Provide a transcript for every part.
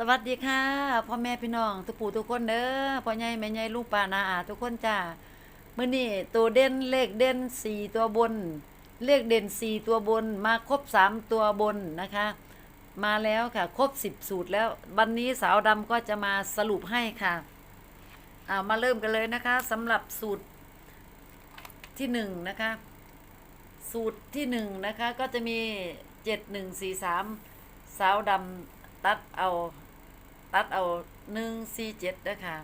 สวัสดีค่ะพ่อแม่พี่น้องทุกปู่ทุกคนเด้อพ่อใหญ่แม่ใหญ่ลูกป้านาอาทุกคนจ้าเมื้อนี้ตัวเด่นเลขเด่นสี่ตัวบน เลขเด่นสี่ตัวบน มาครบสามตัวบนนะคะ มาแล้วค่ะ ครบสิบสูตรแล้ว วันนี้สาวดำก็จะมาสรุปให้ค่ะเอามาเริ่มกันเลยนะคะสำหรับสูตรที่หนึ่งนะคะ สูตรที่หนึ่งนะคะก็จะมีเจ็ดหนึ่งสี่สามสาวดำตัดเอา ตัดเอาหนึ่งสี่เจ็ดนะคะ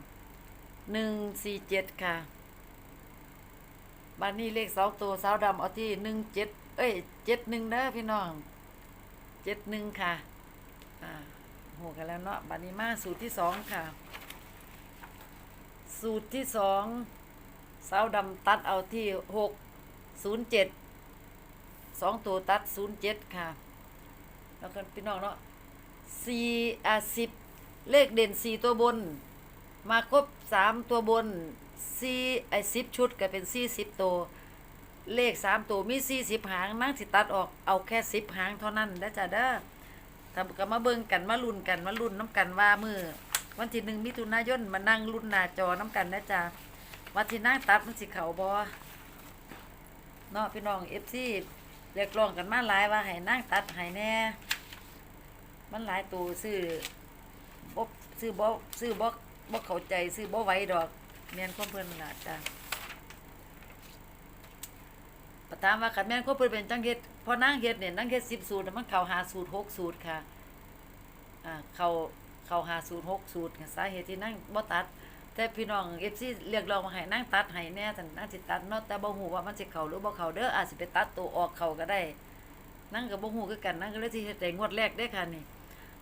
หนึ่งสี่เจ็ดค่ะบ้านนี้เลขเสองตัวเสาดำเอาที่หนึ่งเจ็ดเอ้ยเจ็ดหนึ่งเด้อพี่น้องเจ็ดหนึ่งค่ะอ่าโหกันแล้วเนาะบ้านนี้มาสูตรที่สองค่ะ สูตรที่สองเสาดำตัดเอาที่หกศูนย์เจ็ดสองตัวตัดศูนย์เจ็ดค่ะ แล้วกันพี่น้องเนาะสี่อะสิบ เลขเด่นสี่ตัวบน มาครบสามตัวบนสี่ไอสิบชุดก็เป็นสี่สิบตัว เลขสามตัวมีสี่สิบหางนั่งสิตัดออกเอาแค่สิบหางเท่านั้นได้จ้ะเด้อทำก็มาเบิ่งกันมาลุ้นกันมาลุ้นน้ำกันว่ามือวันที่หนึ่งมิถุนายนมานั่งลุ้นหน้าจอน้ำกันนะจ๊ะวันที่นั่งตัดมันสิเขาบอเนาะพี่น้องเอฟซีเรียกร้องกันมาหลายว่าให้นั่งตัดให้แน่ มันหลายตัวซื้อ ซื้อบ่ซื้อบ่บ่เข้าใจซื้อบ่ไหวดอกแม่นความเพิ่นล่ะจ้ะประถามว่าคันแม่นความเพิ่นเป็นจังเฮ็ดพอนั่งเฮ็ดเนี่ยนั่งเฮ็ด10สูตรน่ะมันเข้าหาสูตร6สูตรค่ะอ่าเข้าเข้าหาสูตร6สูตรสาเหตุที่นั่งบ่ตัด แต่พี่น้อง FC เรียกร้องมาให้นั่งตัดให้แน่แต่นั่งสิตัดเนาะแต่บ่ฮู้ว่ามันสิเข้าหรือบ่เข้าเด้ออาจสิไปตัดตัวออกเข้าก็ได้นั่งก็บ่ฮู้คือกันนั่งก็เลยสิเฮ็ดแต่งวดแรกเด้ค่ะนี่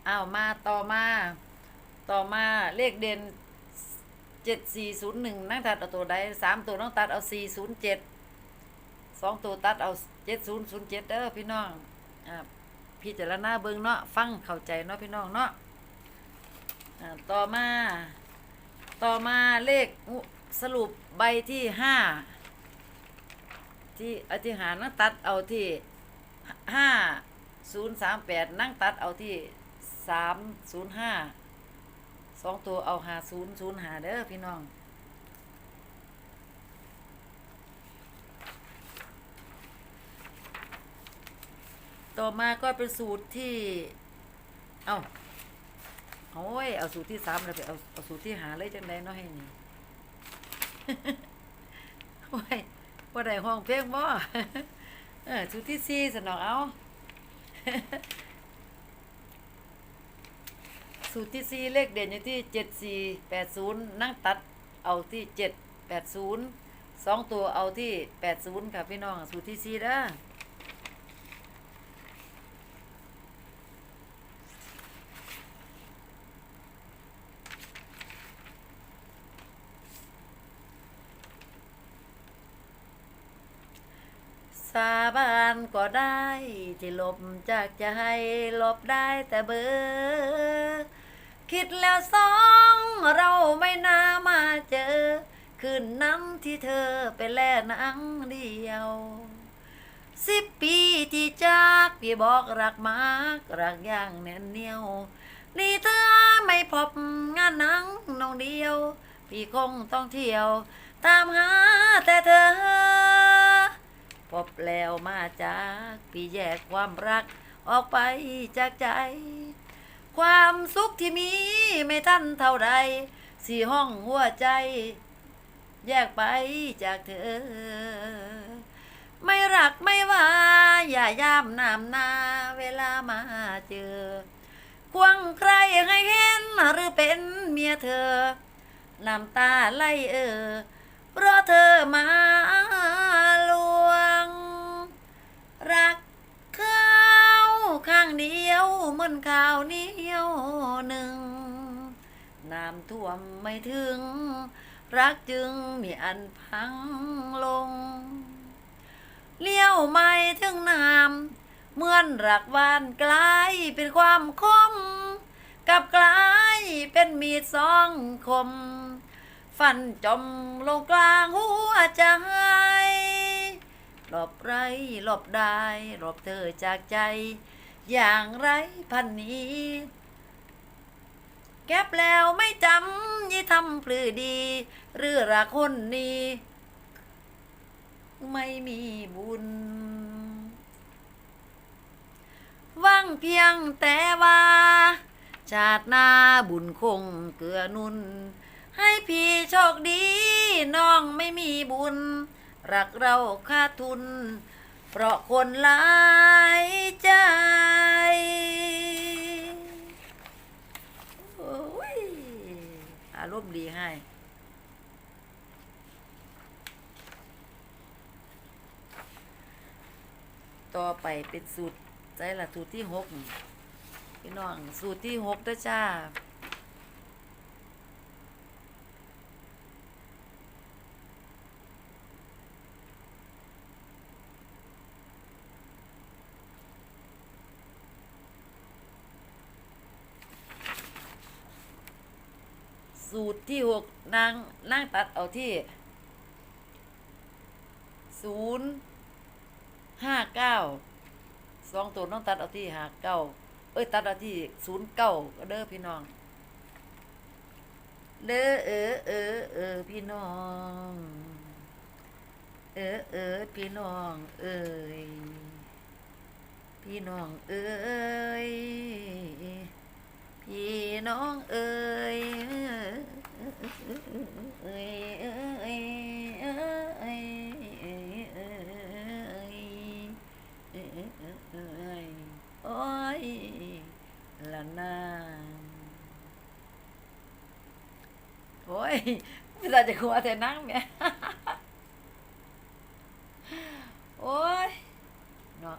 อ้าวมาต่อมา ต่อมาเลขเด่น7401นั่งตัดเอาตัวใดสามตัวต้องตัดเอา407สองตัวตัดเอา7007เด้อพี่น้องอ่าพิจารณาเบิ่งเนาะฟังเข้าใจเนาะพี่น้องเนาะอ่าต่อมา ต่อมาเลขอุสรุปใบที่ห้าที่อธิหารนั่งตัดเอาที่ห้าศูนย์สามแปดนั่งตัดเอาที่สามศูนย์ห้า สองตัวเอาหาศูนย์ศูนย์หาเด้อพี่น้อง ต่อมาก็เป็นสูตรที่ เอาโอ้ย เอาสูตรที่สามเลยไปเอาเอาสูตรที่หาเลยจังไดเนาะให้นี่โอ้ยว่าได้ห้องเพลงบ่เออสูตรที่สี่สนองเอา สูตรที่สี่เลขเด่นอยู่ที่เจ็ดสี่แปดศูนย์นั่งตัดเอาที่เจ็ดแปดศูนย์สองตัวเอาที่แปดศูนย์ค่ะพี่น้อง สูตรที่สี่เด้อสาบานก็ได้ ที่หลบจากใจหลบได้แต่เบอร์ คิดแล้วสองเราไม่น่ามาเจอ คืนนั้นที่เธอไปแล่นังเดียว สิบปีที่จากพี่บอกรักมากรักอย่างแน่นเหนียว นี่ถ้าไม่พบงานนังน้องเดียว พี่คงต้องเที่ยว ตามหาแต่เธอ พบแล้วมาจาก พี่แยกความรักออกไปจากใจ ความสุขที่มีไม่ทันเท่าใดสี่ห้องหัวใจ แยกไปจากเธอ ไม่รักไม่ว่า อย่าย่ามน้ำหนาเวลามาเจอ ควงใครให้เห็นหรือเป็นเมียเธอน้ำตาไหลเออเพราะเธอมาลวง รัก ข้างเดียวเหมือนข้าวเหนียวหนึ่งน้ำท่วมไม่ถึง รักจึงมีอันพังลง เลี้ยวไม่ถึงน้ำเหมือนรักวานกลายเป็นความคมกับกลายเป็นมีดสองคม ฟันจมลงกลางหัวใจหลบไรหลบได้หลบเธอจากใจ อย่างไรพันนี้ แก็บแล้วไม่จำยี่ทำพลือดี หรือรักคนนี้ ไม่มีบุญว่างเพียงแต่ว่า ชาติหน้าบุญคงเกือนุน ให้พี่โชคดี น้องไม่มีบุญ รักเราขาทุน เพราะคนหลายใจโอ้ยอารมณ์ดีให้ต่อไปเป็นสูตรใจละสูตรที่หกพี่น้องสูตรที่หกเด้อจ้า ที่หกนางนางตัดเอาที่ศูนย์ห้าเก้าสองตัวน้องตัดเอาที่ห้าเก้าเอ้ย ตัดเอาที่ศูนย์เก้าก็เด้อพี่น้อง เด้อเออเออเออพี่น้อง เออเออพี่น้อง เอ้ยพี่น้องเอ้ยพี่น้องเอ้ย ôi, là na ôi, bây giờ chỉ không có thể nắng nữa. Ôi, nó.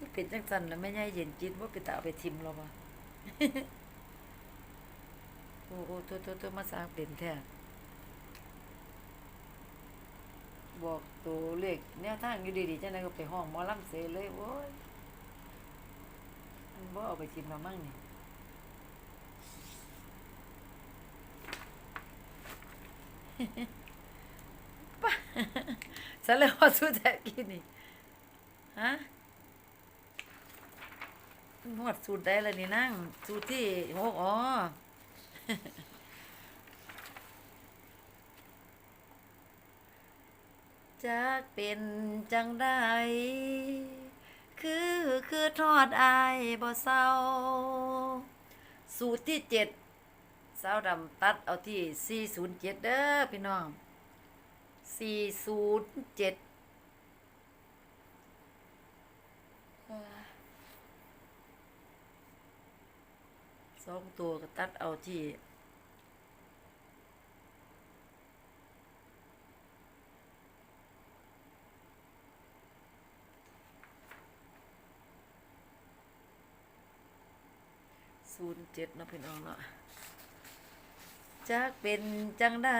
Cái chuyện chắc chắn là mấy nhai diện chín, bố cái tạo về chìm lo mà. โอ้ตัวตัวตัวมาสร้างเป็นแท้บอกตัวเลขแนวทางอยู่ดีๆจังไดก็ไปห้องมอลำเสเลยโว้ยบ่เอาไปชินมามั่งนี่ป้าสารว่ตรสุดแท้กินนี่ฮะหมดสูตรได้แล้วนี่นั่งสูตรที่โกอ๋อ จากเป็นจังได้ คือคือทอดอายบ่เศร้า สูตรที่เจ็ดสาวดำตัดเอาที่ 407 เด้อพี่น้อง 407 สองตัวก็ตัดเอาที่ศูนย์เจ็ดนะพี่น้องเนาะจากเป็นจังใด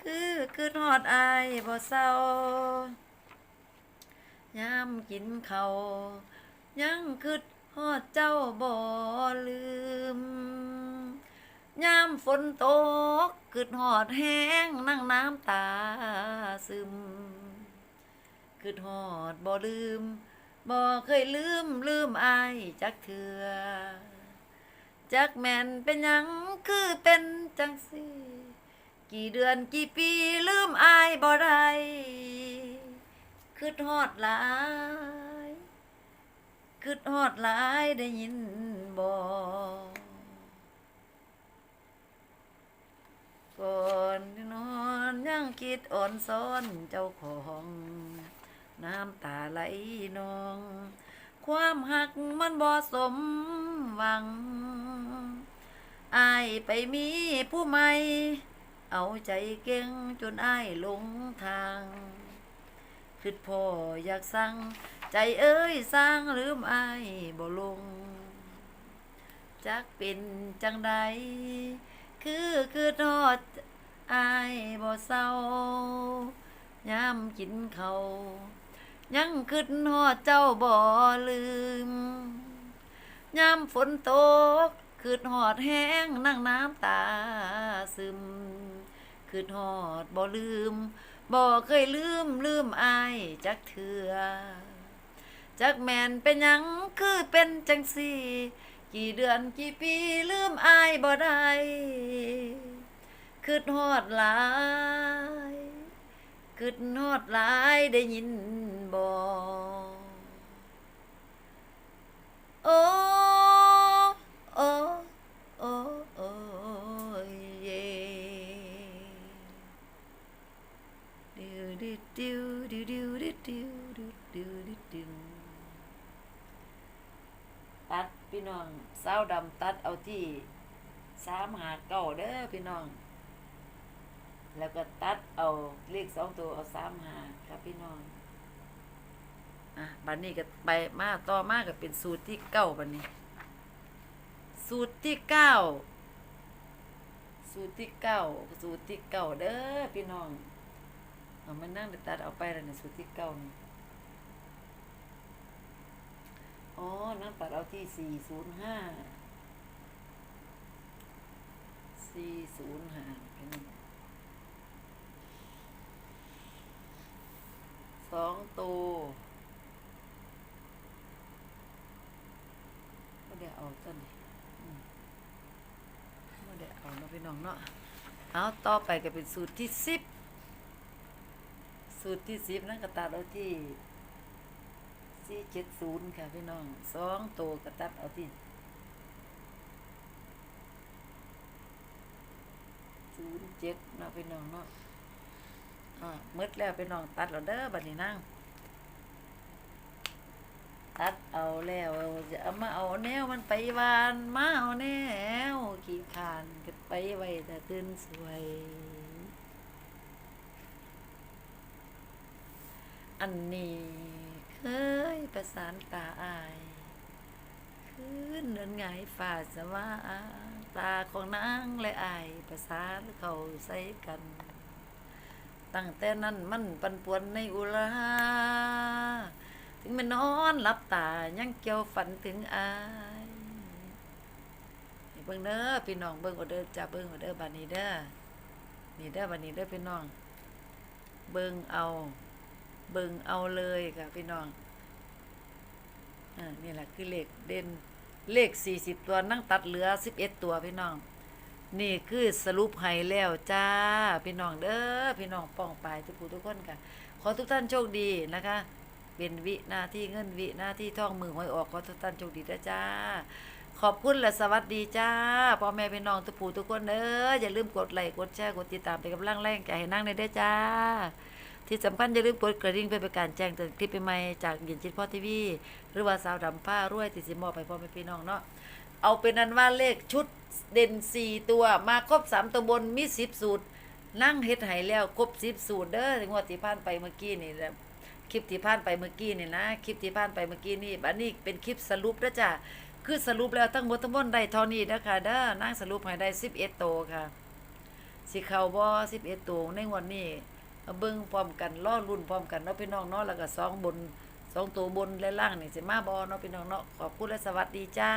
คือคือทอดอายบ่เศร้ายามกินเขายังคืด ฮอดเจ้าบ่ลืมยามฝนตกคืดฮอดแห้งนั่งน้ำตาซึมคืดฮอดบ่ลืมบ่เคยลืมลืมอายจักเถื่อจักแม่นเป็นหยังคือเป็นจังสิกี่เดือนกี่ปีลืมอายบ่ได้คืดฮอดหลาย คืดฮอดหลายได้ยินบ่ก่อนที่นอนยังคิดอ่อนซ้อนเจ้าของ น้ำตาไหลนอง ความหักมันบ่สมหวังอายไปมีผู้ใหม่เอาใจเก่งจนอายหลงทาง คิดพ่ออยากสั่ง ใจเอ้ยสร้างลืมอายบ่ลง จักเป็นจังใดคือคือทอดอายบ่เศร้ายามกินเขายังคิดฮอดเจ้าบ่ลืมยามฝนตกคิดฮอดแห้งนั่งน้ำตาซึมคิดฮอดบ่ลืมบ่เคยลืมลืมอายจักเถื่อ จักแมนเป็นหยังคือเป็นจังสี่ กี่เดือนกี่ปีลืมอายบ่ได้คืดฮอดหลายคืดฮอดหลายได้ยินบ่โอ้โอ้โอ้โอ้เยดิวดิวดิวดิวดิวดิวดิวดิว พี่น้องสาวดำตัดเอาที่สามหาเก้าเด้อพี่น้อง แล้วก็ตัดเอาเลขสองตัวเอาสามหาครับพี่น้อง อะบัดนี้ก็ไปมาต่อมาก็เป็นสูตรที่เก้าบัดนี้ สูตรที่เก้าสูตรที่เก้าสูตรที่เก้าเด้อพี่น้องเอามานั่งตัดเอาไปแล้วเนี่ยสูตรที่เก้านี่ อ๋อนั่นตัดเอาที่สี่ศูนย์ห้าสี่ศูนย์ห้าสองตัวก็เดี๋ยวเอาต้นนี้อืมก็เดี๋ยวเอาเนาะพี่น้องเนาะ เอาต่อไปก็เป็นสูตรที่สิบสูตรที่สิบนั่นก็ตัดเอาที่ สี่เจ็ดศูนย์ค่ะพี่น้องสองตัวกระตัดเอาที่ศูนย์เจ็ดเนาะพี่น้องเนาะอ่ามืดแล้วพี่น้องตัดแล้วเด้อบัดนี้นั่งตัดเอาแล้วจะเอามาเอาแนวมันไปวานมาเอาแนวขี้คานก็ไปไว้แต่ตื่นสวย อันนี้ เคยประสานตาอายคืนเดินไงฝ่าสว่าตาของนางและอาย ประสานเขาใส่กัน ตั้งแต่นั้นมันปันปวนในอุราถึงมันนอนหลับตา ยังเกี่ยวฝันถึงอายเบิ่งเด้อพี่น้องเบิ่งเอเด้อจ้าเบิ่งเอเด้อบานี้เด้อนี่เด้อบานนี้เด้อพี่น้อง เบิ่งเอา เบิ่งเอาเลยค่ะพี่น้องอ่านี่แหละคือเลขเด่นเลขสี่สิบตัวนั่งตัดเหลือสิบเอ็ดตัวพี่น้อง นี่คือสรุปให้แล้วจ้า พี่น้องเด้อพี่น้องป้องปลายทุกผู้ทุกคนค่ะ ขอทุกท่านโชคดีนะคะ เป็นวิหน้าที่เงินวิหน้าที่ท่องมือหวยออกขอทุกท่านโชคดีนะจ้าขอบคุณและสวัสดีจ้าพ่อแม่พี่น้องทุกผู้ทุกคนเด้ออย่าลืมกดไลค์กดแชร์กดติดตามเป็นกำลังแรงใจให้นั่งในเด้อจ้า ที่สำคัญอย่าลืมกดกระดิ่งเพื่อเป็นการแจ้งเตือนคลิปใหม่ๆจากยินจิตพ่อทีวีหรือว่าสาวดำผ้ารวยติดสิมอไปพ่อแม่พี่น้องเนาะเอาเป็นนั้นว่าเลขชุดเด่นสี่ตัวมาครบสามตัวบนมีสิบสูตร นั่งเฮ็ดไห้แล้วครบสิบสูตรเด้อถึงว่าที่ผ่านไปเมื่อกี้นี่แหละคลิปที่ผ่านไปเมื่อกี้นี่นะคลิปที่ผ่านไปเมื่อกี้นี่บัดนี้เป็นคลิปสรุปนะจ้ะคือสรุปแล้วทั้งหมดทั้งมวลได้เท่านี้นะคะเด้อนั่งสรุปให้ได้สิบเอ็ดโตวค่ะสิเข้าบ่สิบเอ็ดตัวในงวันนี้ เบิ้งพร้อมกันรอรุ่นพร้อมกันเนาะพี่น้องเนาะแล้วก็สองบนสองตัวบนและล่างนี่สิมาบอเนาะพี่น้องเนาะขอบคุณและสวัสดีจ้า